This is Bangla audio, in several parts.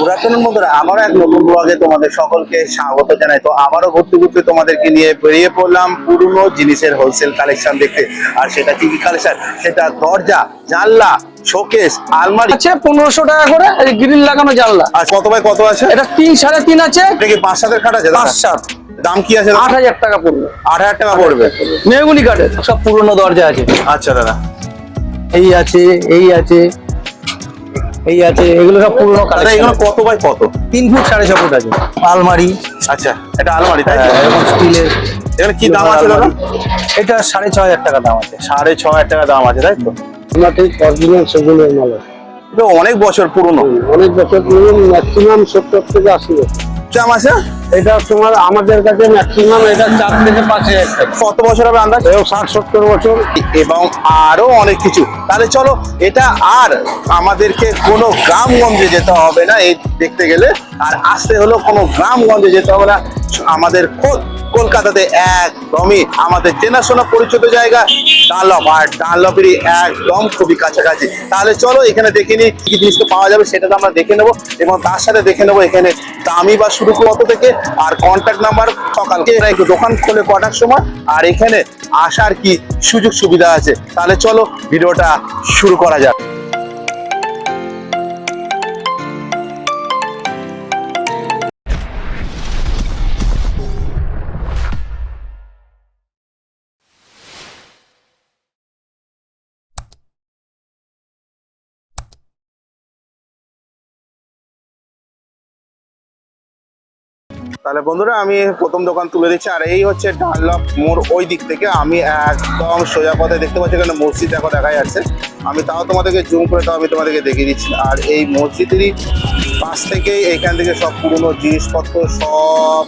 গুড মধ্যে আবারও এক নতুন ব্লগে তোমাদের সকলকে স্বাগত জানাই। তো আবারও ঘুরতে ঘুরতে তোমাদেরকে নিয়ে বেরিয়ে পড়লাম পুরনো জিনিসের হোলসেল কালেকশন দেখতে। আর সেটা কি কি কালেকশন সেটা দরজা জানলা শোকেস আলমারি। আছে পনেরোশো টাকা করে এই গ্রিল লাগানো জানলা। আর কত বাই কত আছে? এটা তিন সাড়ে তিন আছে। এটা কি পাঁচ সাতের খাট আছে? পাঁচ সাত। দাম কি আছে আট হাজার টাকা পড়বে। আট হাজার টাকা পড়বে। মেহগুনি কাঠের। সব পুরনো দরজা আছে। আচ্ছা দাদা। এই আছে এই আছে। এই আছে এগুলো সব পুরনো কালেকশন এগুলো কত বাই কত? তিন ফুট সাড়ে ছ ফুট আছে। আলমারি। আচ্ছা এটা আলমারি তাই? হ্যাঁ, এরকম স্টিলের। এখানে কি দাম আছে দাদা? এটা সাড়ে ছ হাজার টাকা দাম আছে। সাড়ে ছ হাজার টাকা দাম আছে তাই তো? তোমার ঠিক অরিজিনাল সেগুনের মাল এটা অনেক বছর পুরনো। অনেক বছর পুরনো ম্যাক্সিমাম সত্তর থেকে আশি বছর। দাম আছে এটা তোমার আমাদের কাছে ম্যাক্সিমাম এটা চার থেকে পাঁচ হাজার কত বছর হবে আন্দাজ ষাট সত্তর বছর। এবং আরও অনেক কিছু। তাহলে চলো এটা আর আমাদেরকে কোনো গ্রামগঞ্জে যেতে হবে না এই দেখতে গেলে। আর আসতে হলো কোনো গ্রামগঞ্জে যেতে হবে না। আমাদের খোদ কলকাতাতে একদমই আমাদের চেনাশোনা পরিচিত জায়গা, ডানলপ। আর ডানলপেরই একদম খুবই কাছাকাছি। তাহলে চলো এখানে দেখে নিই কি কি জিনিস তো পাওয়া যাবে, সেটা তো আমরা দেখে নেব এবং তার সাথে দেখে নেব এখানে দামি বা শুরু কত থেকে। আর কন্ট্যাক্ট নাম্বার সকালকে একটু দোকান খোলে কটার সময়। আর এখানে আসার কি সুযোগ সুবিধা আছে? তাহলে চলো ভিডিওটা শুরু করা যাক। তাহলে বন্ধুরা আমি প্রথম দোকান তুলে দিচ্ছি, আর এই হচ্ছে ডানলপ মোড় ওই দিক থেকে। আমি একদম সোজা পথে দেখতে পাচ্ছি এখানে মসজিদ দেখো দেখা যাচ্ছে। আমি তাও তোমাদেরকে জুম করে তাও আমি তোমাদেরকে দেখিয়ে দিচ্ছি। আর এই মসজিদেরই পাশ থেকেই এইখান থেকে সব পুরনো জিনিসপত্র সব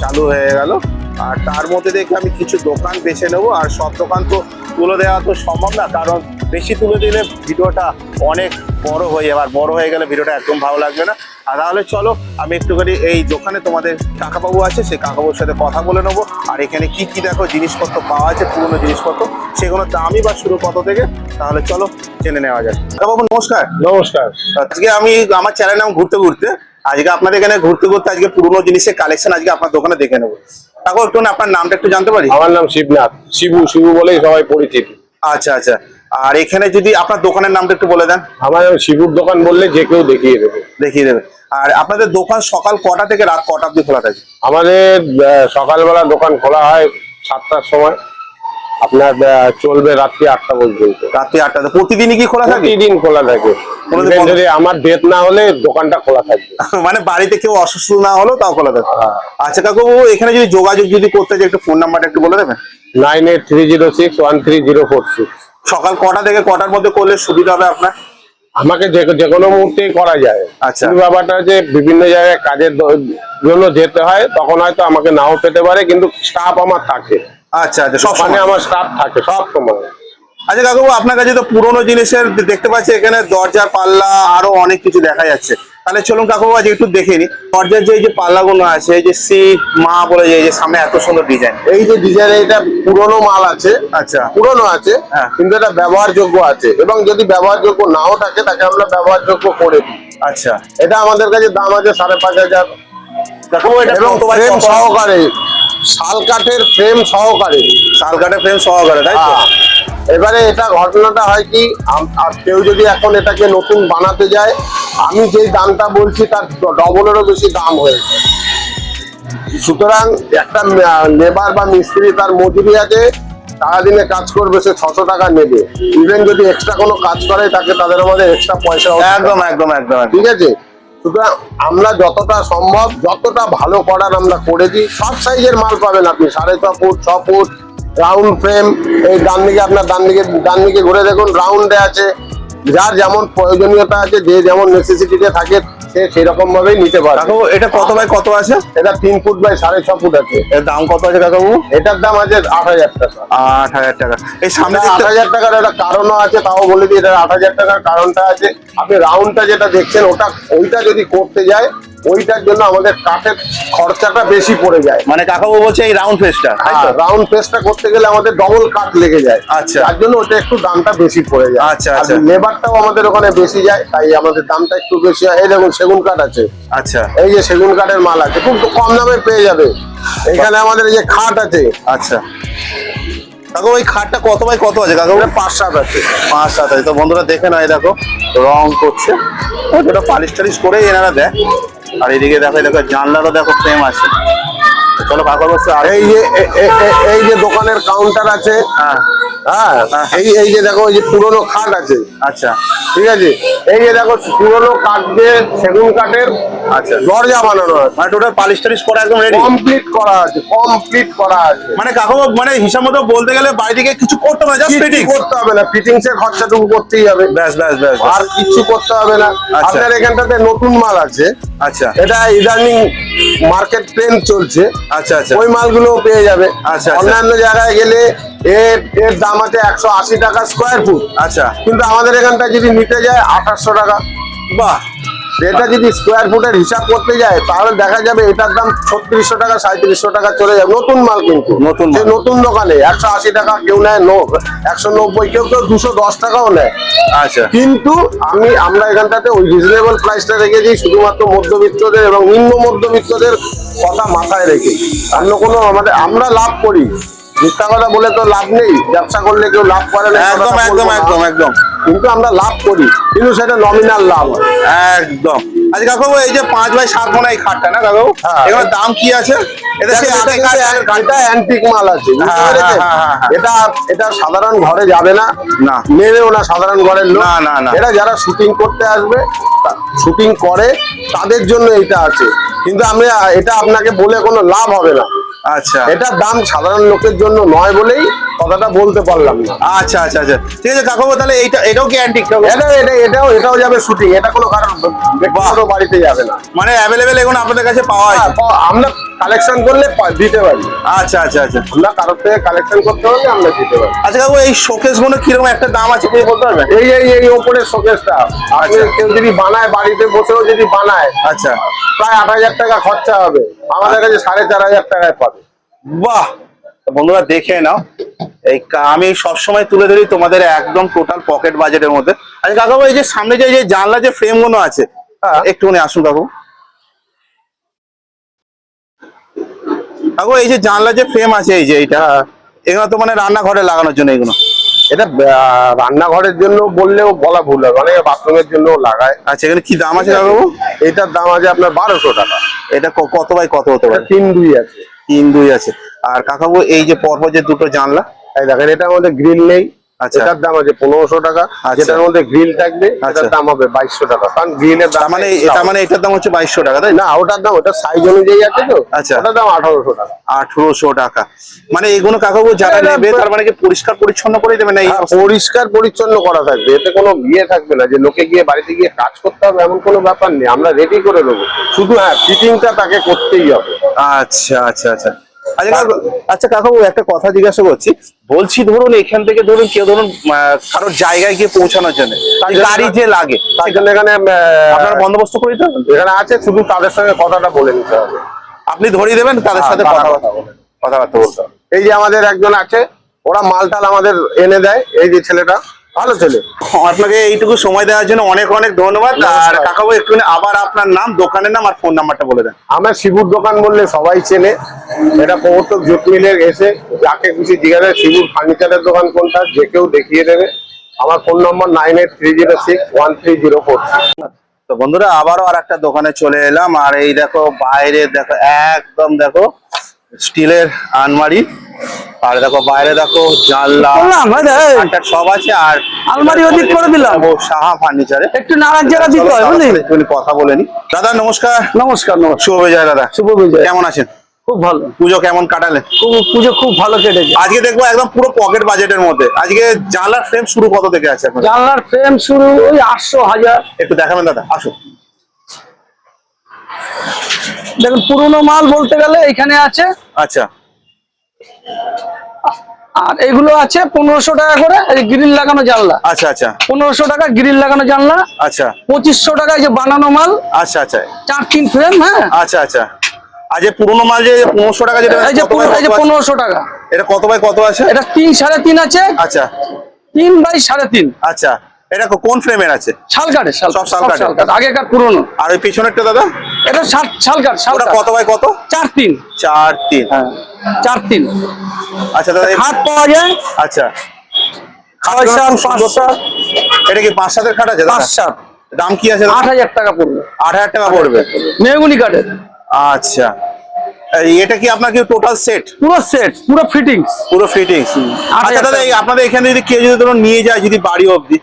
চালু হয়ে গেল। আর তার মধ্যে দেখে আমি কিছু দোকান বেছে নেব, আর সব দোকান তো তুলে দেওয়া তো সম্ভব না, কারণ বেশি তুলে দিলে ভিডিওটা অনেক বড় হয়ে যাবে। আর বড় হয়ে গেলে ভিডিওটা একদম ভালো লাগবে না। আর তাহলে চলো আমি একটুখানি এই দোকানে তোমাদের কাকাবাবু আছে সেই কাকাবাবুর সাথে কথা বলে নেব। আর এখানে কি কি দেখো জিনিসপত্র পাওয়া আছে পুরনো জিনিসপত্র সেগুলো দামই বা শুরু কত থেকে তাহলে চলো জেনে নেওয়া যাক। কাকাবাবু নমস্কার। নমস্কার। আজকে আমি আমার চ্যানেল নাম ঘুরতে ঘুরতে আজকে আপনাদের এখানে ঘুরতে ঘুরতে আজকে পুরনো জিনিসের কালেকশন আজকে আপনার দোকানে দেখে নেব। তারপর একটু না আপনার নামটা একটু জানতে পারি? আমার নাম শিবনাথ। শিবু শিবু বলেই সবাই পরিচিত। আচ্ছা আচ্ছা। আর এখানে যদি আপনার দোকানের নামটা একটু বলে দেন। আমার শিবুর দোকান বললে যে কেউ দেখিয়ে দেবে। দেখিয়ে দেবে। আর আপনাদের দোকান সকাল কটা থেকে রাত কটা অবধি খোলা থাকে? আমাদের সকালবেলা দোকান খোলা হয় সাতটার সময়। আপনার চলবে রাত্রি আটটা পর্যন্ত। রাত্রি আটটাতে প্রতিদিনই কি খোলা থাকে? প্রতিদিন খোলা থাকে। যদি আমার ডেট না হলে দোকানটা খোলা থাকবে মানে বাড়িতে কেউ অসুস্থ না হলেও তাও খোলা থাকে। হ্যাঁ। আচ্ছা কাকু এখানে যদি যোগাযোগ যদি করতে চাই একটু ফোন নাম্বারটা একটু বলে দেবেন? Nine eight three zero six one three zero four six সকাল কটা থেকে কটার মধ্যে করলে সুবিধা হবে আপনার? আমাকে যে যে কোনো মুহূর্তেই করা যায়। আচ্ছা। ব্যাপারটা যে বিভিন্ন জায়গায় কাজের জন্য যেতে হয় তখন হয়তো আমাকে নাও পেতে পারে কিন্তু স্টাফ আমার থাকে। আচ্ছা আচ্ছা। সব ওখানে আমার স্টাফ থাকে সব সময়। আচ্ছা কাকু আপনার কাছে তো পুরোনো জিনিসের দেখতে পাচ্ছি এখানে দরজার পাল্লা আরও অনেক কিছু দেখা যাচ্ছে। তাহলে চলুন কাকু আজ একটু দেখে নি। পর্যায়ে যে এই যে পাল্লাগুলো আছে এই যে সি মা বলে যে সামনে এত সুন্দর ডিজাইন এই যে ডিজাইন এটা পুরনো মাল আছে আচ্ছা। পুরনো আছে হ্যাঁ। কিন্তু এটা ব্যবহারযোগ্য আছে। এবং যদি ব্যবহারযোগ্য নাও থাকে তাকে আমরা ব্যবহারযোগ্য করে দিই। আচ্ছা। এটা আমাদের কাছে দাম আছে সাড়ে পাঁচ হাজার। এটা এবং ফ্রেম সহকারে শাল কাঠের ফ্রেম সহকারে। শাল কাঠের ফ্রেম সহকারে তাই তো? হ্যাঁ। এবারে এটা ঘটনাটা হয় কি আর কেউ যদি এখন এটাকে নতুন বানাতে যায় আমি যেই দামটা বলছি তার ডবলেরও বেশি দাম হয়ে সুতরাং একটা লেবার বা মিস্ত্রি তার মজুরি আছে সারাদিনে কাজ করবে সে ছশো টাকা নেবে। ইভেন যদি এক্সট্রা কোনো কাজ করে তাকে তাদের আমাদের এক্সট্রা পয়সা একদম একদম একদম একদম। ঠিক আছে? সুতরাং আমরা যতটা সম্ভব, যতটা ভালো করার আমরা করেছি, সব সাইজের মাল পাবেন আপনি। সাড়ে ছ ফুট ছ ফুট রাউন্ড ফ্রেম এই ডান দিকে আপনার ডান দিকে ডান দিকে ঘুরে দেখুন রাউন্ডে আছে। যার যেমন প্রয়োজনীয়তা আছে, যে যেমন নেসেসিটিতে থাকে সে সেরকম ভাবেই নিতে পারে কাকু এটা কত বাই কত আছে? এটা তিন ফুট বাই সাড়ে ছ ফুট আছে। এর দাম কত আছে কাকাবু এটার দাম আছে আট হাজার টাকা। আট হাজার টাকা। এই সামনে আট হাজার টাকার একটা কারণও আছে তাও বলে দিই এটা আট হাজার টাকার কারণটা আছে। আপনি রাউন্ডটা যেটা দেখছেন ওটা ওইটা যদি করতে যায় ওইটার জন্য আমাদের কাঠের খরচাটা বেশি পড়ে যায়। মানে কাকাবু বলছে এই রাউন্ড ফেসটা রাউন্ড পেস্টটা করতে গেলে আমাদের ডবল কাঠ লেগে যায়। আচ্ছা। তার জন্য ওটা একটু দামটা বেশি পড়ে যায়। আচ্ছা, আচ্ছা। লেবারটাও আমাদের ওখানে বেশি যায় তাই আমাদের দামটা একটু বেশি হয়। এই দেখুন সেগুন কাঠ আছে। আচ্ছা। এই যে সেগুন কাঠের মাল আছে খুব কম দামে পেয়ে যাবে। এখানে আমাদের এই যে খাট আছে। আচ্ছা। কাকু ওই খাটটা কত বাই কত আছে কাকু পাঁচ সাত আছে। পাঁচ সাত আছে। তো বন্ধুরা দেখে এই দেখো রং করছে। ওটা পালিশ টালিশ করে এনারা দেয়। আর এদিকে দেখো দেখো জানলারও দেখো ফ্রেম আছে। চলো কাকর বসে আর এই যে এই যে দোকানের কাউন্টার আছে হ্যাঁ। হ্যাঁ হ্যাঁ। এই এই যে দেখো এই যে পুরোনো খাট আছে। আচ্ছা। ঠিক আছে? এই যে দেখো পুরোনো কাঠ দিয়ে সেগুন কাঠের আচ্ছা। দরজা বানানো আছে। মানে টোটাল পালিশ টালিশ করা একদম রেডি কমপ্লিট করা আছে কমপ্লিট করা আছে। মানে কাকু মানে হিসাব মতো বলতে গেলে বাড়ি থেকে কিছু করতে হবে জাস্ট ফিটিং করতে হবে না ফিটিংস এর খরচাটুকু করতেই হবে। ব্যাস ব্যাস ব্যাস ব্যাস। আর কিছু করতে হবে না। আচ্ছা। আপনার এখানটাতে নতুন মাল আছে। আচ্ছা। এটা ইদানিং মার্কেট ট্রেন্ড চলছে। আচ্ছা আচ্ছা। ওই মালগুলো পেয়ে যাবে। আচ্ছা, আচ্ছা। অন্যান্য জায়গায় গেলে এর এর দাম আছে একশো আশি টাকা স্কোয়ার ফুট আচ্ছা। কিন্তু আমাদের এখানটা যদি নিতে যায় আঠাশশো টাকা। বাহ। এটা যদি স্কোয়ার ফুটের হিসাব করতে যায় তাহলে দেখা যাবে এটার দাম ছত্রিশশো টাকা সাঁত্রিশশো টাকা চলে যাবে নতুন মাল কিন্তু। নতুন যে নতুন দোকানে একশো আশি টাকা কেউ নেয় নো একশো নব্বই কেউ কেউ দুশো দশ টাকাও নেয়। আচ্ছা। কিন্তু আমি আমরা এখানটাতে ওই রিজনেবল প্রাইসটা রেখেছি শুধুমাত্র মধ্যবিত্তদের এবং নিম্ন মধ্যবিত্তদের কথা মাথায় রেখে। অন্য কোনো আমাদের আমরা লাভ করি। মিথ্যা কথা বলে তো লাভ নেই। ব্যবসা করলে কেউ লাভ করে না একদম একদম একদম একদম। কিন্তু আমরা লাভ করি কিন্তু সেটা নমিনাল লাভ একদম। আচ্ছা কাকু এই যে পাঁচ বাই সাত মোনা এই খাটটা না কাকু হ্যাঁ। এগুলোর দাম কি আছে? এটা সেই অ্যান্টিক মাল আছে হ্যাঁ? হ্যাঁ। এটা এটা সাধারণ ঘরে যাবে না না। নেবেও না সাধারণ ঘরের লোক। না, না, না। এটা যারা শুটিং করতে আসবে শুটিং করে তাদের জন্য এটা আছে। কিন্তু আমি এটা আপনাকে বলে কোনো লাভ হবে না। আচ্ছা। এটার দাম সাধারণ লোকের জন্য নয় বলেই কথাটা বলতে পারলাম না। আচ্ছা আচ্ছা আচ্ছা। ঠিক আছে কাকু তাহলে এইটা এটাও কি অ্যান্টিক এটা এটা এটাও এটাও যাবে শুটিং এটা কোনো কারণ ব্যক্তিগত বাড়িতে যাবে না। মানে অ্যাভেলেবেল এখন আপনাদের কাছে পাওয়া হ্যাঁ, যায়। আমরা কালেকশন করলে দিতে পারি। আচ্ছা আচ্ছা আচ্ছা। আমরা কারোর থেকে কালেকশন করতে হলে আমরা দিতে পারি। আচ্ছা কাকু এই শোকেসগুলো কীরকম একটা দাম আছে তুমি বলতে পারবেন এই এই এই ওপরের শোকেসটা আচ্ছা। কেউ যদি বানায় বাড়িতে বসেও যদি বানায় আচ্ছা। প্রায় আট হাজার টাকা খরচা হবে। আমাদের কাছে সাড়ে চার হাজার টাকায় পাবে। বাহ! বন্ধুরা দেখে নাও এই আমি সবসময় তুলে ধরি তোমাদের একদম টোটাল পকেট বাজেটের মধ্যে। আচ্ছা কাকু এই যে সামনে যে যে জানলা যে ফ্রেমগুলো আছে হ্যাঁ। একটুখানি আসুন কাকু কাকু এই যে জানলা যে ফ্রেম আছে এই যে এইটা এগুলো তো মানে রান্নাঘরে লাগানোর জন্য এগুলো। এটা রান্নাঘরের জন্য বললেও বলা ভুল হবে অনেকে বাথরুমের জন্য লাগায়। আচ্ছা এখানে কি দাম আছে কাকু এটার দাম আছে আপনার বারোশো টাকা। এটা কত বাই কত হতে পারে? তিন দুই আছে। তিন দুই আছে। আর কাকাবু এই যে পরপর যে দুটো জানলা এই দেখেন এটা আমাদের গ্রিল নেই। এটার দাম আছে পনেরোশো টাকা আচ্ছা। যেটার মধ্যে গ্রিল থাকবে আচ্ছা। এটার দাম হবে বাইশশো টাকা। কারণ গ্রিলের দাম মানে এটা মানে এটার দাম হচ্ছে বাইশশো টাকা তাই? না ওটার দাম ওটা সাইজ অনুযায়ী আছে তো। আচ্ছা। ওটার দাম আঠারোশো টাকা। আঠারোশো টাকা। মানে এগুলো কাকাবু যারা নেবে তার মানে কি পরিষ্কার পরিচ্ছন্ন করে দেবে না হ্যাঁ, পরিষ্কার পরিচ্ছন্ন করা থাকবে এতে কোনো বিয়ে থাকবে না যে লোকে গিয়ে বাড়িতে গিয়ে কাজ করতে হবে এমন কোনো ব্যাপার নেই আমরা রেডি করে দেবো শুধু হ্যাঁ ফিটিংটা তাকে করতেই হবে। আচ্ছা আচ্ছা আচ্ছা। আচ্ছা কাকু আচ্ছা কাকাবু একটা কথা জিজ্ঞাসা করছি। বলছি ধরুন এখান থেকে ধরুন কেউ ধরুন কারোর জায়গায় গিয়ে পৌঁছানোর জন্য গাড়ি যে লাগে তাই জন্য এখানে আহ, বন্দোবস্ত করে দিতে এখানে আছে শুধু তাদের সঙ্গে কথাটা বলে নিতে হবে। আপনি ধরিয়ে দেবেন তাদের হ্যাঁ, সাথে তারা কথা কথা বলে। কথাবার্তা বলতে হবে। এই যে আমাদের একজন আছে ওরা মালটাল আমাদের এনে দেয় এই যে ছেলেটা। ভালো ছেলে। আপনাকে এইটুকু সময় দেওয়ার জন্য অনেক অনেক ধন্যবাদ। আর। কাকাবু একটু আবার আপনার নাম দোকানের নাম আর ফোন নাম্বারটা বলে দেন। আমার শিবুর দোকান বললে সবাই চেনে। এটা প্রবর্তক জুট মিলের এসে যাকে খুশি জিজ্ঞাসা শিবুর ফার্নিচারের দোকান কোনটা? যে কেউ দেখিয়ে দেবে। আমার phone number nine eight three zero six one three zero four তো বন্ধুরা আবারও আর একটা দোকানে চলে এলাম। আর এই দেখো বাইরে দেখো একদম দেখো স্টিলের আলমারি। আর দেখো বাইরে দেখো জানলা সব আছে আর আলমারি ওদিক করে দিলাম। সাহা ফার্নিচারে। একটু নাড়াচাড়া দিতে হয় বুঝলি? কথা বলে নি। দাদা নমস্কার। নমস্কার নমস্কার। শুভ বিজয় দাদা। শুভ বিজয়। কেমন আছেন? খুব ভালো। পুজো কেমন কাটালেন খুব পুজো খুব ভালো কেটেছে। আজকে দেখব একদম পুরো পকেট বাজেটের মধ্যে। আজকে জানলার ফ্রেম শুরু কত থেকে আছে জানলার ফ্রেম শুরু ওই আটশো হাজার। একটু দেখাবেন দাদা। আসুন। দেখুন পুরোনো মাল বলতে গেলে এখানে আছে। আচ্ছা। আর এগুলো আছে পনেরোশো টাকা করে গ্রিল লাগানো জানলা। আচ্ছা আচ্ছা। পনেরোশো টাকা গ্রিল লাগানো জানলা। আচ্ছা। পঁচিশশো টাকা যে বানানো মাল। আচ্ছা আচ্ছা। চার তিন ফ্রেম হ্যাঁ? আচ্ছা আচ্ছা। আর যে পুরোনো মাল যে পনেরোশো টাকা যেটা এই যে? পনেরোশো টাকা। এটা কত বাই কত আছে? এটা তিন সাড়ে তিন আছে। আচ্ছা। তিন বাই সাড়ে তিন। আচ্ছা। এটা কোন ফ্রেমের আছে? শাল কাঠে শাল সব শাল কাঠের। কাঠ আগেকার পুরনো। আর ওই পিছনেরটা দাদা? এটা শাল শাল কাঠ শাল কত বাই কত? চার তিন। চার তিন। হ্যাঁ চার তিন। আচ্ছা দাদা হাত পাওয়া যায়? আচ্ছা। এটা কি পাঁচ সাতের খাট আছে দাদা? পাঁচ সাত। দাম কি আছে? আট হাজার টাকা পড়বে। আট হাজার টাকা পড়বে। মেহগুনি কাঠের। আচ্ছা। এই এটা কি আপনার কি টোটাল সেট পুরো সেট পুরো ফিটিংস পুরো ফিটিংস আচ্ছা দাদা এই আপনাদের এখানে যদি কেউ যদি ধরুন নিয়ে যায় যদি বাড়ি অবধি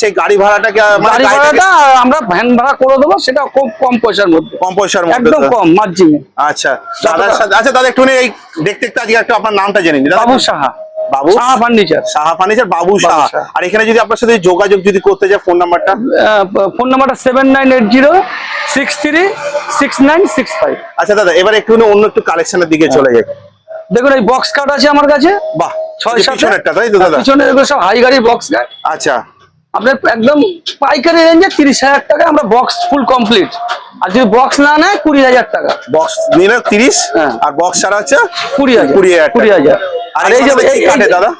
সেই গাড়ি ভাড়াটা কি মানে গাড়ি ভাড়াটা আমরা ভ্যান ভাড়া করে দেবো সেটা খুব কম পয়সার মধ্যে। কম পয়সার মধ্যে একদম কম মার্জিনে আচ্ছা দাদার সাথে আচ্ছা দাদা একটু এই দেখতে দেখতে আজকে একটু আপনার নামটা জেনে নিন বাবু সাহা। বাবু? সাহা ফার্নিচার সাহা ফার্নিচার বাবু সাহা। আর এখানে যদি আপনার সাথে যোগাযোগ যদি করতে যায় ফোন নাম্বারটা ফোন নাম্বারটা seven nine eight zero six three six nine six five আচ্ছা দাদা এবার একটু অন্য একটু কালেকশনের দিকে চলে যাই। দেখুন এই বক্স কার্ড আছে আমার কাছে। বাহ ছয় সাত তাই তো দাদা? পিছনে সব হাই গাড়ি বক্স কার্ড আচ্ছা। আপনার একদম পাইকারি রেঞ্জে তিরিশ হাজার টাকা আমরা বক্স ফুল কমপ্লিট আর যদি বক্স না নেয় কুড়ি হাজার টাকা। বক্স নিলে তিরিশ হ্যাঁ। আর বক্স ছাড়া হচ্ছে কুড়ি হাজার। কুড়ি হাজার কুড়ি হাজার। আর এই যে- দাদা?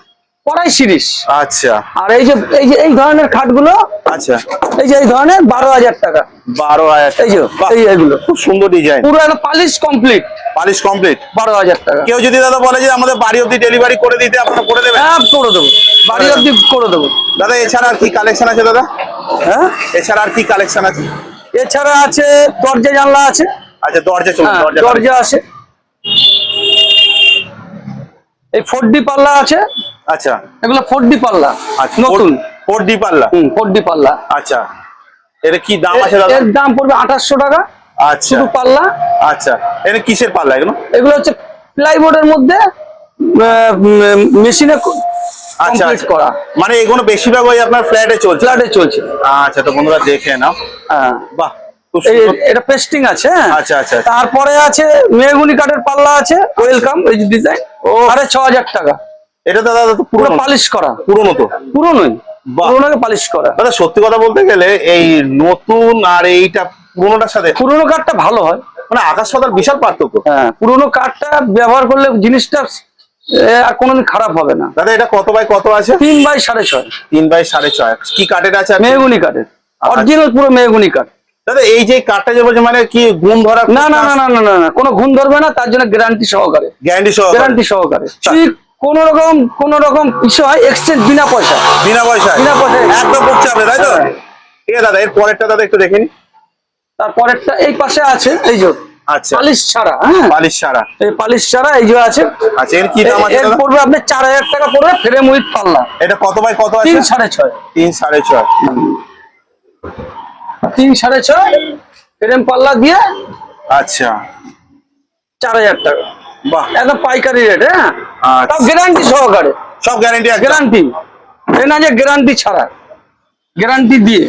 কড়াই সিরিজ আচ্ছা। আর এই যে এই যে এই ধরনের খাটগুলো আচ্ছা। এই যে এই ধরনের বারো হাজার টাকা। বারো হাজার এই যে এই এগুলো। খুব সুন্দর ডিজাইন পুরো একটা পালিশ কমপ্লিট পালিশ কমপ্লিট বারো হাজার টাকা। কেউ যদি দাদা বলে যে আমাদের বাড়ি অবধি ডেলিভারি করে দিতে আপনারা করে দেবেন? হ্যাঁ করে দেবো। বাড়ি। অব্দি করে দেবো। দাদা এছাড়া আর কি কালেকশন আছে দাদা? হ্যাঁ? এছাড়া আর কি কালেকশন আছে? এছাড়া আছে দরজা জানলা আছে। আচ্ছা দরজা চলুন হ্যাঁ, দরজা দরজা আছে। এই ফোর ডি পাল্লা আছে। আচ্ছা। এগুলো ফোর ডি পাল্লা আচ্ছা নতুন। ফোর ডি পাল্লা? হুম ফোর ডি পাল্লা। আচ্ছা। এটা কি দাম আছে দাদা? এর দাম পড়বে আঠাশশো টাকা। আচ্ছা। শুধু পাল্লা। আচ্ছা। এটা কিসের পাল্লা এগুলো? এগুলো হচ্ছে প্লাইবোর্ডের মধ্যে মেশিনে আচ্ছা আচ্ছা। করা। মানে এগুলো বেশিরভাগ ওই আপনার ফ্ল্যাটে চলছে? ফ্ল্যাটে চলছে। আচ্ছা তো বন্ধুরা দেখে নাও। হ্যাঁ। বাহ এটা পেস্টিং আছে হ্যাঁ? আচ্ছা, আচ্ছা, আচ্ছা। তারপরে আছে মেহগুনি কাঠের পাল্লা আছে ওয়েলকাম এই ডিজাইন। সাড়ে ছ হাজার টাকা। এটা দাদা পুরো পালিশ করা। পুরোনো তো। পুরোনোই। পুরোনোকে পালিশ করা। দাদা সত্যি কথা বলতে গেলে এই নতুন আর এইটা পুরোনোটার সাথে পুরোনো কাঠটা ভালো হয়। মানে আকাশ পাতার বিশাল পার্থক্য। হ্যাঁ পুরোনো কাঠটা ব্যবহার করলে জিনিসটা আর কোনোদিন খারাপ হবে না। দাদা এটা কত বাই কত আছে? তিন বাই সাড়ে ছয়। তিন বাই সাড়ে ছয়। কি কাঠের আছে মেহগুনি কাঠের। আচ্ছা। অরিজিনাল পুরো মেহগুনি কাঠ। দাদা এই যে কাঠটা যে বলছে মানে কি গুণ ধরা না না না না না না কোনো ঘুম ধরবে না তার জন্য গ্যারান্টি সহকারে। গ্যারান্টি সহ গ্যারান্টি সহকারে। যদি কোন রকম কোন রকম বিষয় এক্সচেঞ্জ বিনা পয়সা বিনা পয়সায়? বিনা পয়সা একদম বুঝতে হবে তাই তো। ঠিক আছে দাদা এর পরেরটা দাদা একটু দেখে নি। তারপরেরটা এই পাশে আছে এই যে আচ্ছা। পালিশ ছাড়া হ্যাঁ? বালিশ সারা এই পালিশ ছাড়া এই যে আছে। আচ্ছা এর কি দাম আছে দাদা? পড়বে আপনি চার হাজার টাকা পড়বে ফ্রেম উইথ পাল্লা। এটা কত বাই কত আছে? তিন সাড়ে ছয়। তিন সাড়ে ফ্রেম পাল্লা দিয়ে আচ্ছা। চার হাজার টাকা। একদম পাইকারি রেট হ্যাঁ? আচ্ছা। সব গ্যারান্টি সহকারে। সব গ্যারান্টি গ্যারান্টি এ না যে গ্যারান্টি ছাড়া। গ্যারান্টি দিয়ে।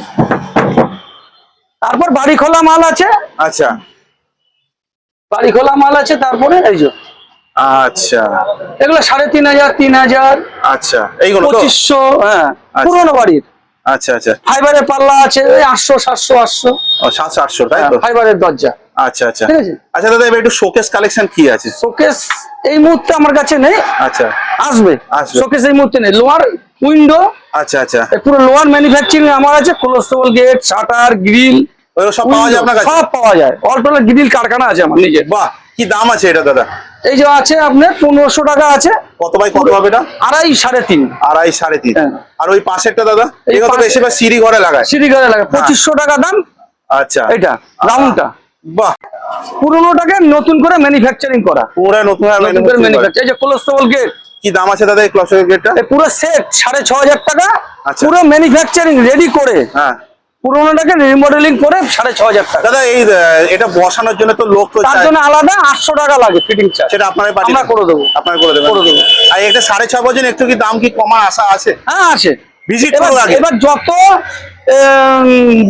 তারপর বাড়ি খোলা মাল আছে। আচ্ছা। বাড়ি খোলা মাল আছে তারপরে এই যে। আচ্ছা। এগুলো সাড়ে তিন হাজার তিন হাজার আচ্ছা। এইগুলো পঁচিশশো হ্যাঁ আচ্ছা। পুরোনো বাড়ির। আচ্ছা আচ্ছা। ফাইবারের পাল্লা আছে ওই আটশো সাতশো আটশো। সাতশো আটশো তাই ফাইবারের দরজা। আচ্ছা আচ্ছা। ঠিক আছে। আচ্ছা দাদা এবার একটু শোকেস কালেকশন কি আছে? শোকেস এই মুহূর্তে আমার কাছে নেই। আচ্ছা। আসবে। শোকেস এই মুহূর্তে নেই। লোয়ার উইন্ডো আচ্ছা আচ্ছা। পুরো লোয়ার ম্যানুফ্যাকচারিং আমার আছে কোলেস্ট্রল গেট শাটার গ্রিল সব পাওয়া যায় আপনার কাছে? সব পাওয়া যায়। অল্টোলা গ্রিল কারখানা আছে আমার নিজের। বাহ কি দাম আছে এটা দাদা? এই যে আছে আপনার পনেরোশো টাকা আছে। কত বাই কত হবে এটা? আড়াই সাড়ে তিন। আড়াই সাড়ে তিন। হ্যাঁ। আর ওই পাশেরটা দাদা? এগুলো তো বেশিরভাগ সিঁড়ি ঘরে লাগায়। সিঁড়ি ঘরে লাগে পঁচিশশো টাকা দাম। আচ্ছা। এটা রাউন্ডটা বাহ। পুরোনোটাকে নতুন করে ম্যানুফ্যাকচারিং করা। পুরো নতুন নতুন করে ম্যানুফ্যাকচার এই যে কোলেস্ট্রল গেট কি দাম আছে দাদা এই ক্লসের গেটটা এই পুরো সেট সাড়ে ছ হাজার টাকা। আচ্ছা। পুরো ম্যানুফ্যাকচারিং রেডি করে। হ্যাঁ। পুরোনোটাকে রিমডেলিং করে সাড়ে ছ হাজার টাকা। দাদা এই এটা বসানোর জন্য তো লোক তো তার জন্য আলাদা আটশো টাকা লাগে ফিটিং চার্জ সেটা আপনারাই পাঠিয়ে আমরা করে দেবো। আপনারা করে দেবেন। করে দেবো। আর এটা সাড়ে ছয় বছর একটু কি দাম কি কমার আশা আছে? হ্যাঁ আছে। Visit এবার যত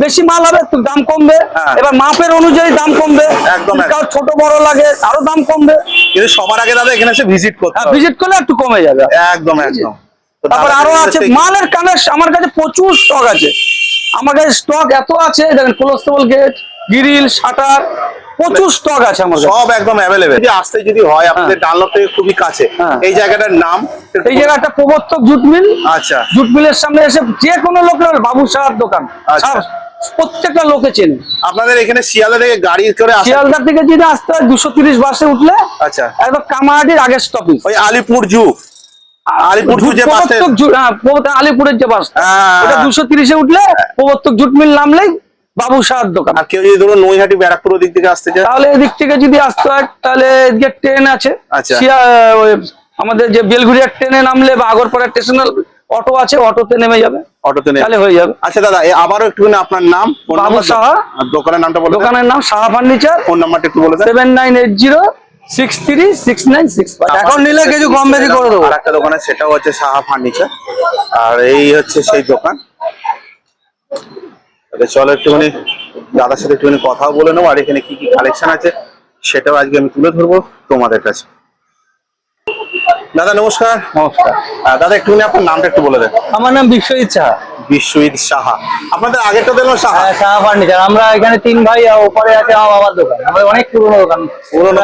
বেশি মাল হবে একটু দাম কমবে। হ্যাঁ। এবার মাপের অনুযায়ী দাম কমবে। একদম, ছোট বড় লাগে আরও দাম কমবে। কিন্তু সবার আগে দাদা এখানে এসে ভিজিট করতে হ্যাঁ ভিজিট করলে একটু কমে যাবে। একদম একদম। তারপর আরও আছে মালের কানেক্ট আমার কাছে প্রচুর স্টক আছে। আমার কাছে স্টক এত আছে দেখেন কোলেস্ট্রল গেট গ্রিল শাটার প্রচুর স্টক আছে আমার সব একদম অ্যাভেলেবেল যদি আসতে যদি হয় আপনাদের ডানলপ থেকে খুবই কাছে। হ্যাঁ। এই জায়গাটার নাম? এই জায়গাটা প্রবর্তক জুট মিল আচ্ছা। জুট মিলের সামনে এসে যে কোনো লোক লোকের বাবু সাহার দোকান। আচ্ছা। প্রত্যেকটা লোকে চেনে। আপনাদের এখানে শিয়ালদা থেকে গাড়ি করে শিয়ালদা থেকে যদি আসতে হয় দুশো তিরিশ বাসে উঠলে আচ্ছা। একদম কামাহাটির আগের স্টপিস ওই আলিপুর জু। আলিপুর যে বাসে হ্যাঁ আলিপুরের যে বাস হ্যাঁ। ওটা দুশো তিরিশে উঠলে প্রবর্তক জুট মিল নামলেই বাবু সাহার দোকান আর কেউ যদি ধরুন নৈহাটি ব্যারাকপুর ওদিক থেকে আসতে চায়? তাহলে এদিক থেকে যদি আসতে হয় তাহলে এদিকে ট্রেন আছে আচ্ছা। আমাদের যে বেলঘুরিয়ার ট্রেনে নামলে বা আগরপাড়া স্টেশনাল অটো আছে অটোতে নেমে যাবে। অটোতে নেই তাহলে হয়ে যাবে। আচ্ছা দাদা আবারও একটুখানি আপনার নাম বাবু সাহা। আর দোকানের নামটা বলে দোকানের নাম সাহা ফার্নিচার। ফোন নাম্বারটা একটু বলে দেন। Seven nine eight zero six three six nine six এখন নিলে কিছু কম বেশি করে দেবো। আর একটা দোকান সেটাও হচ্ছে সাহা ফার্নিচার। আর এই হচ্ছে সেই দোকান। চলো একটুখানি দাদার সাথে একটুখানি কথাও বলে নেব আর এখানে কি কি কালেকশন আছে সেটাও আজকে আমি তুলে ধরবো তোমাদের কাছে। দাদা নমস্কার। নমস্কার। দাদা একটুখানি আপনার নামটা একটু বলে দেন। আমার নাম বিশ্বজিৎ সাহা। বিশ্বজিৎ সাহা। আপনাদের আগেরটা দেখলাম সাহা। হ্যাঁ, সাহা ফার্নিচার। আমরা এখানে তিন ভাই ওপরে আছে আমার বাবার দোকান। আমাদের অনেক পুরনো দোকান। পুরোনো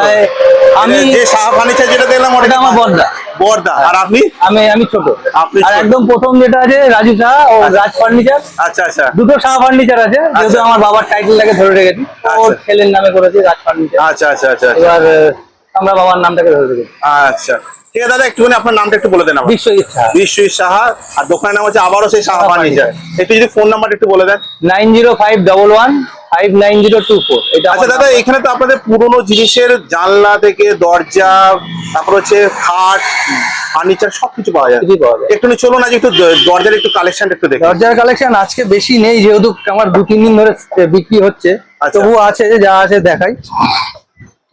আমি যে সাহা ফার্নিচার যেটা দেখলাম ওটা আমার বর্দা। বর্দা। আর আপনি? আমি আমি ছোট। আপনি আর একদম প্রথম যেটা আছে রাজু সাহা ও রাজ ফার্নিচার। আচ্ছা আচ্ছা। দুটো সাহা ফার্নিচার আছে যেহেতু আচ্ছা। আমার বাবার টাইটেলটাকে ধরে রেখেছি আচ্ছা। ছেলের নামে করেছি রাজ ফার্নিচার। আচ্ছা আচ্ছা আচ্ছা আচ্ছা। এবার আমরা বাবার নামটাকে ধরে রেখেছি। আচ্ছা। ঠিক আছে দাদা একটুখানি আপনার নামটা একটু বলে দেন আমার বিশ্বজিৎ সাহা। বিশ্বজিৎ সাহা আর দোকানের নাম হচ্ছে আবারও সেই সাহা ফার্নিচার। একটু যদি ফোন নাম্বার একটু বলে দেন। Nine zero five double one five nine zero two four. এটা আচ্ছা দাদা এখানে তো আপনাদের পুরোনো জিনিসের জানলা থেকে দরজা তারপর হচ্ছে খাট ফার্নিচার সবকিছু পাওয়া যায়। পাওয়া যায়। একটু চলুন আজ একটু দরজার একটু কালেকশন একটু দেখি। দরজার কালেকশন আজকে বেশি নেই যেহেতু আমার দু তিন দিন ধরে বিক্রি হচ্ছে। আচ্ছা। তবু আছে যা আছে দেখাই।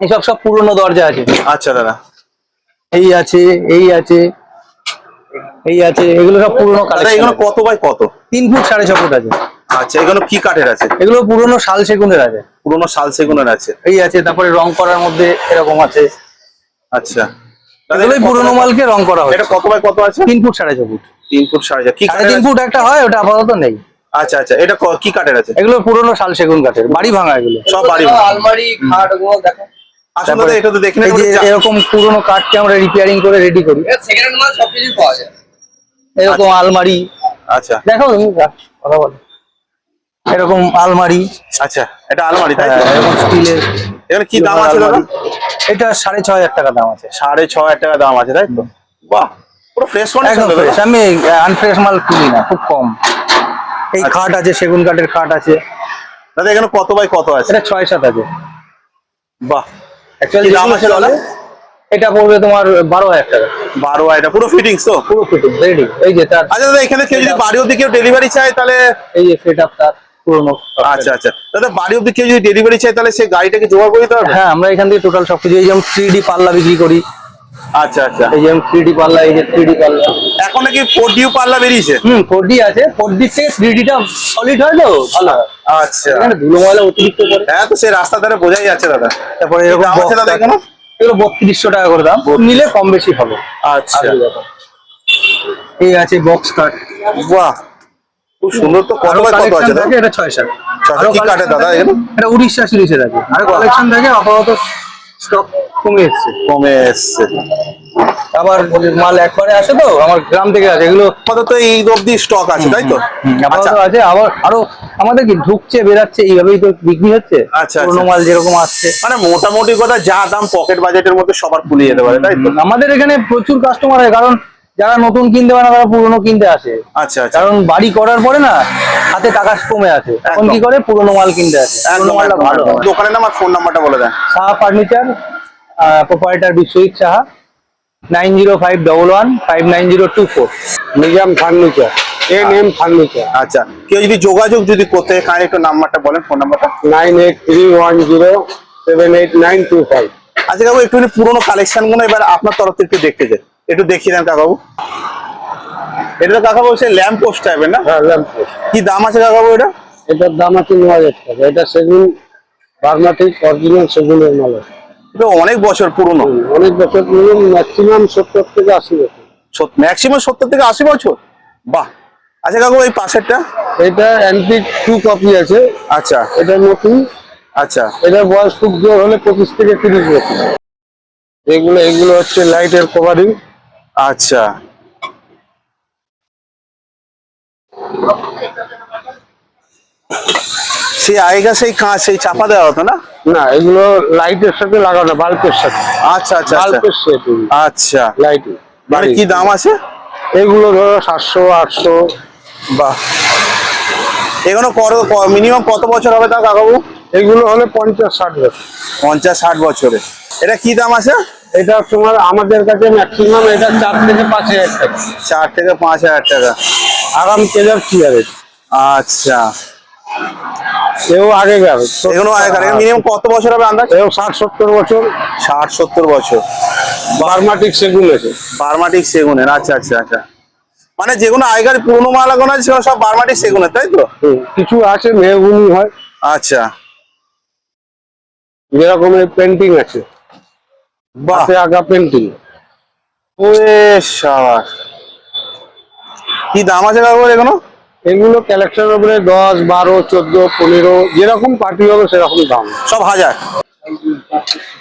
এসব সব পুরনো দরজা আছে। আচ্ছা দাদা। এই আছে এই আছে এই আছে এগুলো সব পুরনো কালেকশন এগুলো কত বাই কত? তিন ফুট সাড়ে ছ ফুট আছে। আচ্ছা এগুলো কি কাঠের আছে? এগুলো পুরনো শাল সেগুনের আছে। পুরোনো শাল সেগুনের আছে। এই আছে তারপরে রং করার মধ্যে এরকম আছে। আচ্ছা। পুরনো মালকে রং করা হয় এটা কত বাই কত আছে? তিন ফুট সাড়ে ছ ফুট। তিন ফুট সাড়ে। কি সাড়ে তিন ফুট একটা হয় ওটা আপাতত নেই। আচ্ছা আচ্ছা এটা কি কাঠের আছে? এগুলো পুরনো শাল সেগুন কাঠের বাড়ি ভাঙা এগুলো। সব বাড়ি আলমারি খাট ওগুলো দেখো। আসলে এটা তো দেখে যে এরকম পুরনো কাঠকে আমরা রিপেয়ারিং করে রেডি করি। সেকেন্ড হ্যান্ড মাল সবকিছু পাওয়া যায়। এরকম আলমারি। আচ্ছা। দেখো তুমি কথা বলো। এরকম আলমারি। আচ্ছা এটা আলমারি তাই হ্যাঁ, এরকম স্টিলের এখানে কি দাম আছে দাদা? এটা সাড়ে ছ হাজার টাকা দাম আছে। সাড়ে ছ হাজার টাকা দাম আছে তাই তো? বাহ পুরো ফ্রেশ কন্ডিশন একদম ফ্রেশ আমি আনফ্রেশ মাল কিনি না খুব কম। এই আচ্ছা। খাট আছে সেগুন কাঠের খাট আছে। দাদা এখানে কত বাই কত আছে? এটা ছয় সাত আছে। বাহ এটা পড়বে তোমার বারো হাজার টাকা। বারো এটা পুরো ফিটিংস তো? পুরো ফিটিং রেডি এই যে তার আচ্ছা দাদা এখানে কেউ যদি বাড়ি অব্দি কেউ ডেলিভারি চায় তাহলে এই যে সেট আপ তার পুরোনো আচ্ছা আচ্ছা। দাদা বাড়ি অব্দি কেউ যদি ডেলিভারি চায় তাহলে সেই গাড়িটাকে জোগাড় করে দিতে হবে হ্যাঁ আমরা এখান থেকে টোটাল সবকিছু এই যেমন থ্রি ডি পাল্লা বিক্রি করি। আচ্ছা আচ্ছা। এই যেমন থ্রি ডি পাল্লা এই যে থ্রি ডি পাল্লা। এখন নাকি ফোর ডিউ পাল্লা বেরিয়েছে? হুম ফোর ডি আছে। ফোর ডি থেকে থ্রি ডিটা সলিড হয় তো? ভালো আচ্ছা। ধুলো ময়লা অতিরিক্ত করে হ্যাঁ তো সেই রাস্তা ধারে বোঝাই যাচ্ছে দাদা। তারপরে এরকম আছে দাদা এখানে? এগুলো বত্রিশশো টাকা করে দাম। নিলে কম বেশি হবে। আচ্ছা। এই আছে বক্স কাট বাহ খুব সুন্দর তো। কত বাই কত আছে এটা ছয় সাত। আরও কি দাদা? এটা উড়িষ্যা সিরিজের আছে। আর কালেকশন থাকে আপাতত স্টক কমে এসছে। কমে এসছে। আবার মাল একবারে আসে তো আমার গ্রাম থেকে আছে এগুলো আপাতত এই অবধি স্টক আছে তাই তো? আপাতত আচ্ছা। আছে। আবার আরও আমাদের কি ঢুকছে বেরাচ্ছে এইভাবেই তো বিক্রি হচ্ছে? আচ্ছা, পুরোনো আচ্ছা। মাল যেরকম আসছে। মানে মোটামুটি কথা যা দাম পকেট বাজেটের মধ্যে সবার কুলিয়ে যেতে পারে তাই তো? আমাদের এখানে প্রচুর কাস্টমার হয় কারণ যারা নতুন কিনতে পারে না তারা পুরনো কিনতে আসে। আচ্ছা আচ্ছা। কারণ বাড়ি করার পরে না হাতে টাকা কমে আছে এখন কি করে? পুরোনো মাল কিনতে আসে। ভালো। দোকানের নাম আর ফোন নাম্বারটা বলে দেন। Saha furniture proprietor Biswajit Saha nine zero five double one five nine zero two four Nizam furniture N M furniture. আচ্ছা কেউ যদি যোগাযোগ যদি করতে কার একটু নাম্বারটা বলেন ফোন নাম্বারটা nine eight three one zero seven eight nine two five. আচ্ছা কাকু একটু পুরোনো কালেকশনগুলো এবার আপনার তরফ থেকে দেখতে চাই। একটু দেখিয়ে দেন কাকাবু। এটা তো কাকা বলছে ল্যাম্প পোস্ট টাইপের না? হ্যাঁ ল্যাম্প পোস্ট। কি দাম আছে কাকা এটা? এটার দাম আছে ন হাজার টাকা। এটা সেগুন বার্মাটিক অরিজিনাল সেগুনের মাল এটা অনেক বছর পুরনো। অনেক বছর পুরনো ম্যাক্সিমাম সত্তর থেকে আশি বছর। ম্যাক্সিমাম সত্তর থেকে আশি বছর? বাহ। আচ্ছা কাকু এই পাশেরটা? এটা অ্যান্টিক টু কপি আছে। আচ্ছা। এটা নতুন। আচ্ছা। এটার বয়স খুব জোর হলে পঁচিশ থেকে তিরিশ বছর। এগুলো এগুলো হচ্ছে লাইটের কভারিং আচ্ছা। সেই আগেকার সেই কাঁচ সেই চাপা দেওয়া হতো না? না এগুলো লাইটের সাথে লাগানো বাল্বের সাথে। আচ্ছা আচ্ছা আচ্ছা। বাল্বের সেট আচ্ছা। লাইটে মানে কি দাম আছে? এগুলো ধরো সাতশো আটশো। বাহ। এগুলো মিনিমাম কত বছর হবে তা কাকাবু? এগুলো হলে পঞ্চাশ ষাট বছর। পঞ্চাশ ষাট বছরে। এটা কি দাম আছে? এটা তোমার আমাদের কাছে ম্যাক্সিমাম এটা চার থেকে পাঁচ হাজার টাকা। চার থেকে পাঁচ হাজার টাকা। আরাম কেজার চেয়ারের আচ্ছা। এও আগেকার এগুলো আগেকার মিনিমাম কত বছর হবে আন্দাজ? এও ষাট সত্তর বছর। ষাট সত্তর বছর। বার্মাটিক সেগুন আছে। বার্মাটিক সেগুনের আচ্ছা আচ্ছা আচ্ছা। মানে যেগুলো আগেকার পুরোনো মাল এখন আছে সব বার্মাটিক সেগুনের তাই তো? কিছু আছে মেহগুনি হয়। আচ্ছা। যেরকম পেন্টিং আছে। হাতে আঁকা পেন্টিং। ওরে সাবাস। কি দাম আছে কাকু এগুলো এগুলো কালেকশনের উপরে দশ বারো চোদ্দ পনেরো যেরকম পার্টি হবে সেরকম দাম। সব হাজার।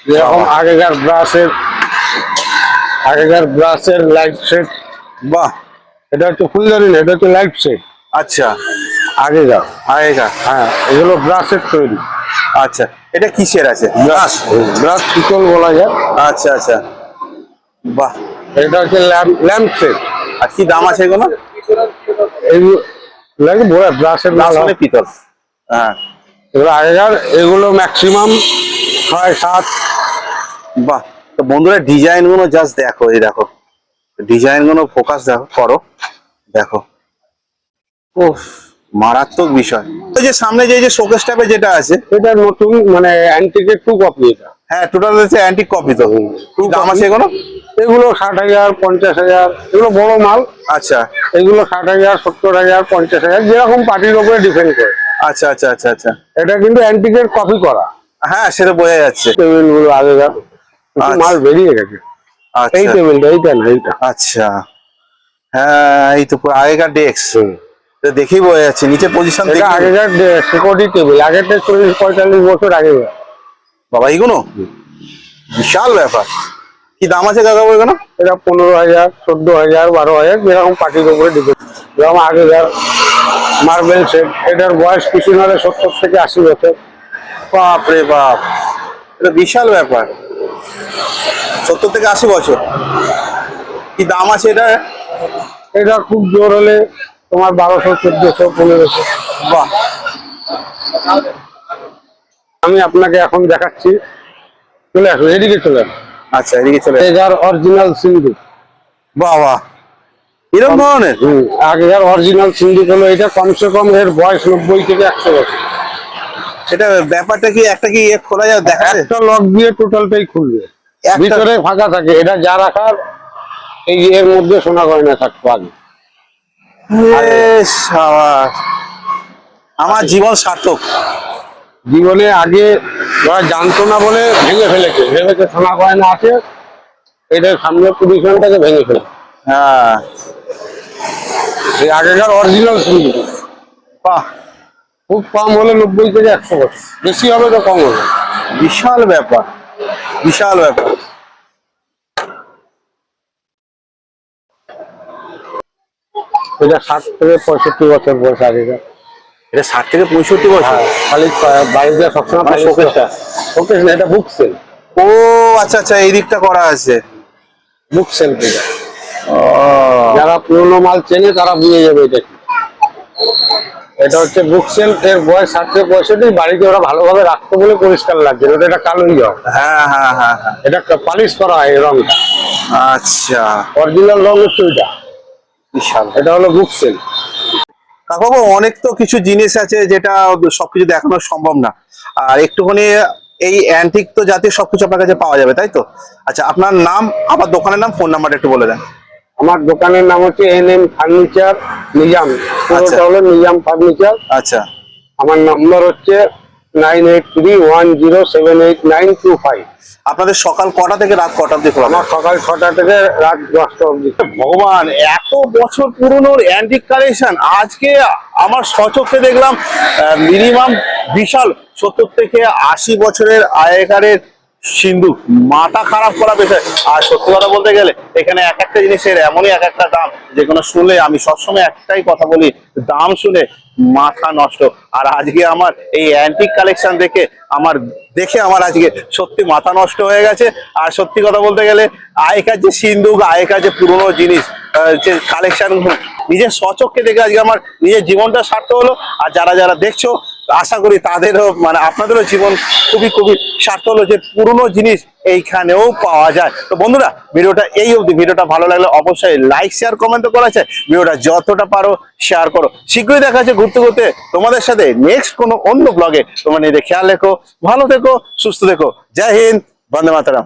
যেরকম আগেকার ব্রাশের আগেকার ব্রাশের লাইট সেট বাহ। এটা হচ্ছে ফুলদারি না এটা হচ্ছে লাইট সেট আচ্ছা। আগেকার। আগেকার। হ্যাঁ এগুলো ব্রাশের তৈরি। আচ্ছা এটা কিসের আছে? ব্রাশ ব্রাশ পিতল বলা যায়। আচ্ছা আচ্ছা। বাহ। এটা হচ্ছে ল্যাম্প ল্যাম্প সেট। আর কি দাম আছে এগুলো? লাগে বড় ব্রাশের লাল আসলে পিতল। হ্যাঁ। এগুলো আগেকার এগুলো ম্যাক্সিমাম ছয় সাত। বাহ। তো বন্ধুরা ডিজাইনগুলো জাস্ট দেখো এই দেখো। ডিজাইনগুলো ফোকাস দেখো করো। দেখো। ও মারাত্মক বিষয়। ওই যে সামনে যে যে শোকেস টাইপের যেটা আছে এটা নতুন মানে অ্যান্টিকের টু কপি এটা। হ্যাঁ টোটাল হচ্ছে অ্যান্টিক কপি তো। কি দাম আছে এগুলো? এগুলো ষাট হাজার পঞ্চাশ হাজার এগুলো বড় মাল। আচ্ছা। এগুলো ষাট হাজার সত্তর হাজার পঞ্চাশ হাজার যেরকম পার্টির উপরে ডিপেন্ড করে। আচ্ছা আচ্ছা আচ্ছা আচ্ছা। এটা কিন্তু অ্যান্টিকের কপি করা। হ্যাঁ সেটা বোঝা যাচ্ছে। টেবিলগুলো আগেকার আচ্ছা। মাল বেরিয়ে গেছে। এই আচ্ছা টেবিলটা এইটা না এইটা। আচ্ছা। হ্যাঁ এই তো আগেকার ডেস্ক দেখেই বোঝা যাচ্ছে নিচে পজিশন দেখে আগেকার সিকিউরিটি টেবিল আগেরটা চল্লিশ পঁয়তাল্লিশ বছর আগে। বাবা এইগুলো বিশাল ব্যাপার। কি দাম আছে কাকা এগুলো এটা পনেরো হাজার চোদ্দ হাজার বারো হাজার যেরকম পার্টির উপরে ডিপেন্ড যেরকম আগেকার মার্বেল সেট এটার বয়স কিছু নাহলে সত্তর থেকে আশি বছর। বাপ রে বাপ এটা বিশাল ব্যাপার। সত্তর থেকে আশি বছর। কি দাম আছে এটা এটা খুব জোর হলে তোমার বারোশো চোদ্দশো পনেরোশো। বাহ। আমি আপনাকে এখন দেখাচ্ছি। চলে আসুন এদিকে চলে আচ্ছা এদিকে চলে আগেকার অরিজিনাল সিন্ধু। বাহ বাহ। এরকম ধরনের? আগেকার অরিজিনাল সিন্ধু হলো এটা কমসে কম এর বয়স নব্বই থেকে একশো বছর। এটা ব্যাপারটা কি একটা কি খোলা যায় দেখা একটা লক দিয়ে টোটালটাই খুলবে। ভিতরে ফাঁকা থাকে। এটা যা রাখার এই এর মধ্যে সোনা গয়না থাকতো আগে। আমার জীবন সার্থক। জীবনে আগে ওরা জানতো না বলে ভেঙে ফেলেছে। ভেবেছে সোনা গয়না আছে এটা সামনে পজিশনটাকে ভেঙে ফেলে হ্যাঁ। এই আগেকার অরিজিনাল সিন্ধু বাহ। খুব কম হলে নব্বই থেকে একশো বছর। বেশি হবে তো কম হবে। বিশাল ব্যাপার। বিশাল ব্যাপার। এটা ষাট থেকে পঁয়ষট্টি বছর বয়স আগেকার। এটা ষাট থেকে পঁয়ষট্টি বছর? খালি পা- বাড়িতে সবসময় শোকেসটা? না এটা বুক সেল ও আচ্ছা আচ্ছা এই দিকটা করা আছে। বুক সেল এটা যারা পুরোনো মাল চেনে তারা বুঝে যাবে এটা এটা হচ্ছে বুক সেল এর বয়স ষাট থেকে পঁয়ষট্টি বাড়িতে ওরা ভালোভাবে রাখতো বলে পরিষ্কার লাগছে না এটা কালোই হয় হ্যাঁ হ্যাঁ হ্যাঁ হ্যাঁ। এটা পালিশ করা হয় এই রংটা। আচ্ছা। অরিজিনাল রং হচ্ছে ওইটা। বিশাল। এটা হলো বুক সেল কাকাবু অনেক তো কিছু জিনিস আছে যেটা সবকিছু দেখানো সম্ভব না। আর একটুখানি এই অ্যান্টিক তো জাতীয় সবকিছু আপনার কাছে পাওয়া যাবে তাই তো? আচ্ছা আপনার নাম আমার দোকানের নাম ফোন নাম্বার একটু বলে দেন। আমার দোকানের নাম হচ্ছে এন এম ফার্নিচার নিজাম পুরোটা। হলো নিজাম ফার্নিচার আচ্ছা। আমার নাম্বার হচ্ছে nine eight three one zero seven eight nine two five. আপনাদের সকাল কটা থেকে রাত কটা অব্দি খোলা আমার সকাল ছটা থেকে রাত দশটা অবধি। ভগবান এত বছর পুরনোর অ্যান্টিক কালেকশন আজকে আমার সচক্ষে দেখলাম মিনিমাম বিশাল সত্তর থেকে আশি বছরের আগেকারের সিন্ধু মাথা খারাপ করা বিষয় আর সত্যি কথা বলতে গেলে, এখানে এক একটা জিনিসের এমনই এক একটা দাম, যেগুলো শুনলে আমি সবসময় একটাই কথা বলি, দাম শুনে মাথা নষ্ট। আর আজকে আমার এই অ্যান্টিক কালেকশন দেখে, আমার দেখে আমার আজকে সত্যি মাথা নষ্ট হয়ে গেছে। আর সত্যি কথা বলতে গেলে, আগেকার যে সিন্ধুক আগেকার যে পুরনো জিনিস যে কালেকশন নিজের সচক্ষে দেখে আজকে আমার নিজের জীবনটা সার্থক হলো। আর যারা যারা দেখছ আশা করি তাদেরও মানে আপনাদেরও জীবন খুবই খুবই সার্থক হলো যে পুরনো জিনিস এইখানেও পাওয়া যায়। তো বন্ধুরা, ভিডিওটা এই অবধি। ভিডিওটা ভালো লাগলে অবশ্যই লাইক শেয়ার কমেন্ট করা আছে। ভিডিওটা যতটা পারো শেয়ার করো। শীঘ্রই দেখা যাচ্ছে ঘুরতে ঘুরতে তোমাদের সাথে নেক্সট কোনো অন্য ব্লগে তোমরা নিজেদের খেয়াল রেখো, ভালো থেকো, সুস্থ থেকো। জয় হিন্দ, বন্দে মাতারাম।